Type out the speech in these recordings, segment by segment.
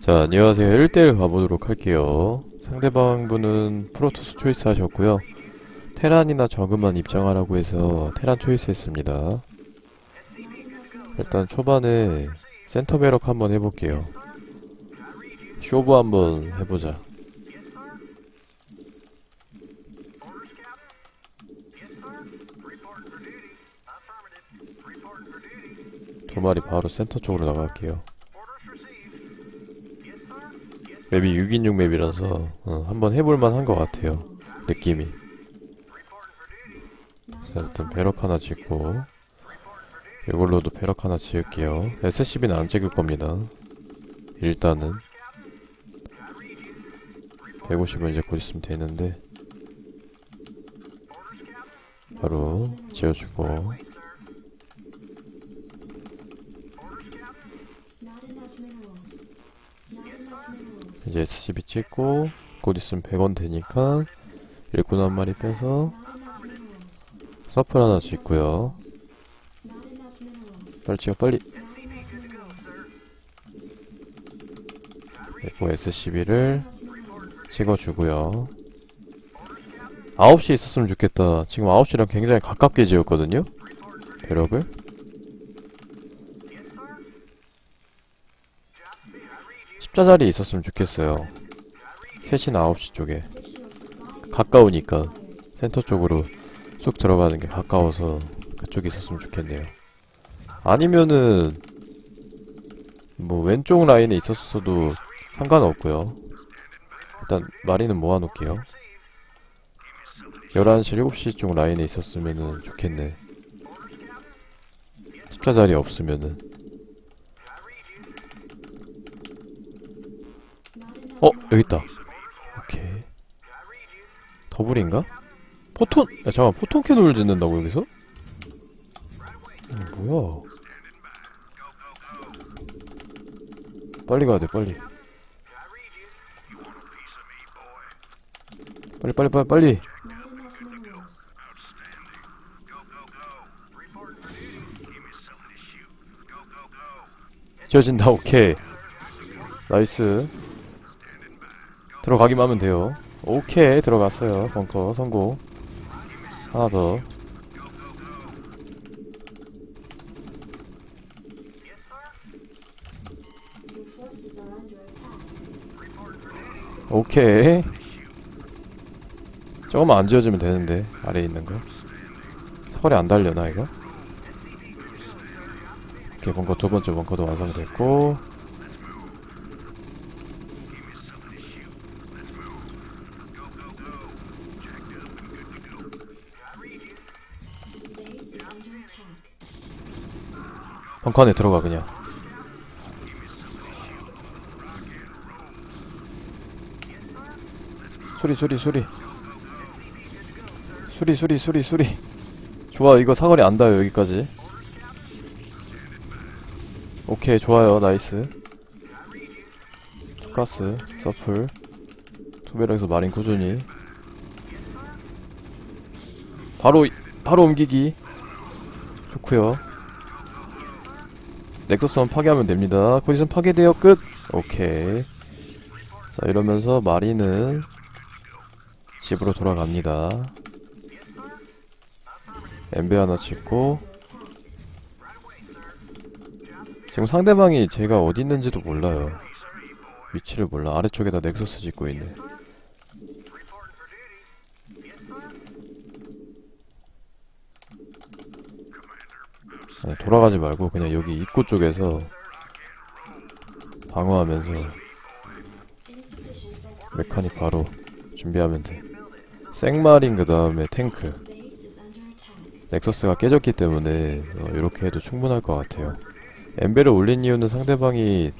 자, 안녕하세요. 1대1 가보도록 할게요. 상대방 분은 프로토스 초이스 하셨고요. 테란이나 저그만 입장하라고 해서 테란 초이스 했습니다. 일단 초반에 센터 배럭 한번 해볼게요. 쇼부 한번 해보자. 두 마리 바로 센터 쪽으로 나갈게요. 맵이 6인용 맵이라서 어, 한번 해볼만 한것 같아요. 느낌이. 자, 일단 배럭 하나 짓고 이걸로도 배럭 하나 지을게요. SCB는 안 찍을 겁니다. 일단은 150은 이제 곧 있으면 되는데 바로 지어주고 이제 SCB 찍고 곧 있으면 100원 되니까 일꾼 한 마리 빼서. 서플 하나 짓고요. 빨리 찍어 빨리. 그리고 SCB를. 찍어주고요. 9시 있었으면 좋겠다. 지금 9시랑 굉장히 가깝게 지었거든요? 배럭을? 십자자리 있었으면 좋겠어요. 3시나 9시 쪽에. 가까우니까. 센터 쪽으로 쑥 들어가는 게 가까워서 그쪽에 있었으면 좋겠네요. 아니면은 뭐 왼쪽 라인에 있었어도 상관없고요. 일단 마리는 모아놓을게요. 11시, 7시 쪽 라인에 있었으면은 좋겠네. 십자자리 없으면은 어 여기 있다. 오케이. 더블인가? 포톤 야 잠깐 포톤 캐논을 짓는다고 여기서? 이게 뭐야? 빨리 가야 돼 빨리. 빨리 빨리 빨리 빨리. 지어진다 오케이. 나이스. 들어가기만 하면 돼요. 오케이 들어갔어요 벙커 성공. 하나 더. 오케이. 조금만 안 지워주면 되는데 아래에 있는 거. 사거리 안 달려나 이거? 오케이 벙커 두 번째 벙커도 완성됐고 벙커 안에 들어가 그냥. 수리 수리 수리. 수리 수리 수리 수리. 좋아 이거 사거리 안 닿아요 여기까지. 오케이 좋아요. 나이스. 투가스 서플. 투베럭에서 마린 꾸준히. 바로 이- 바로 옮기기 좋구요 넥서스만 파괴하면 됩니다. 코디션 파괴되어 끝. 오케이. 자 이러면서 마리는 집으로 돌아갑니다. 엠베 하나 짓고 지금 상대방이 제가 어디 있는지도 몰라요. 위치를 몰라. 아래쪽에다 넥서스 짓고 있네. 아니, 돌아가지 말고 그냥 여기 입구 쪽에서 방어하면서. 메카닉 바로 준비하면 돼. 생마린 그 다음에 탱크. 넥서스가 깨졌기 때문에 어, 이렇게 해도 충분할 것 같아요. 엠베를 올린 이유는 상대방이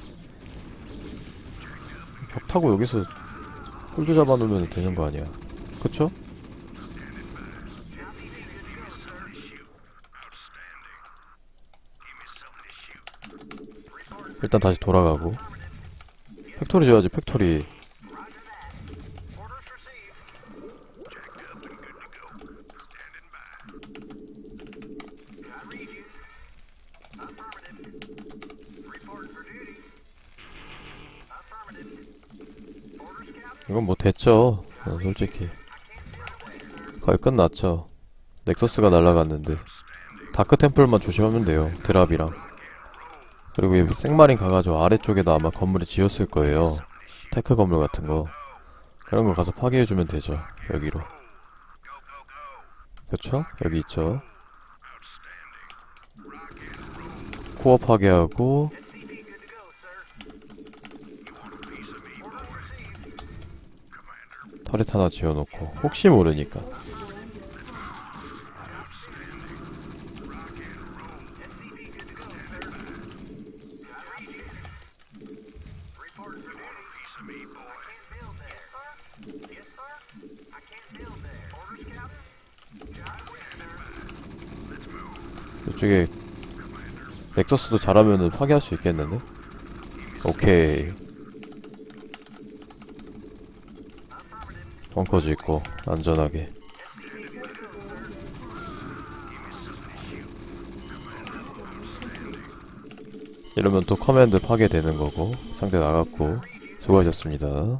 벽 타고 여기서 홀드 잡아놓으면 되는 거 아니야. 그쵸? 일단 다시 돌아가고 팩토리 줘야지 팩토리 이건 뭐 됐죠. 어, 솔직히. 거의 끝났죠. 넥서스가 날아갔는데. 다크 템플만 조심하면 돼요. 드랍이랑. 그리고 이 생마린 가가지고 아래쪽에다 아마 건물을 지었을 거예요. 테크 건물 같은 거. 그런 거 가서 파괴해주면 되죠. 여기로. 그쵸? 여기 있죠. 코어 파괴하고 터렛 하나 지어놓고 혹시 모르니까 이쪽에 넥서스도 잘하면은 파괴할 수 있겠는데? 오케이. 벙커즈 있고 안전하게. 이러면 또 커맨드 파괴되는 거고 상대 나갔고 수고하셨습니다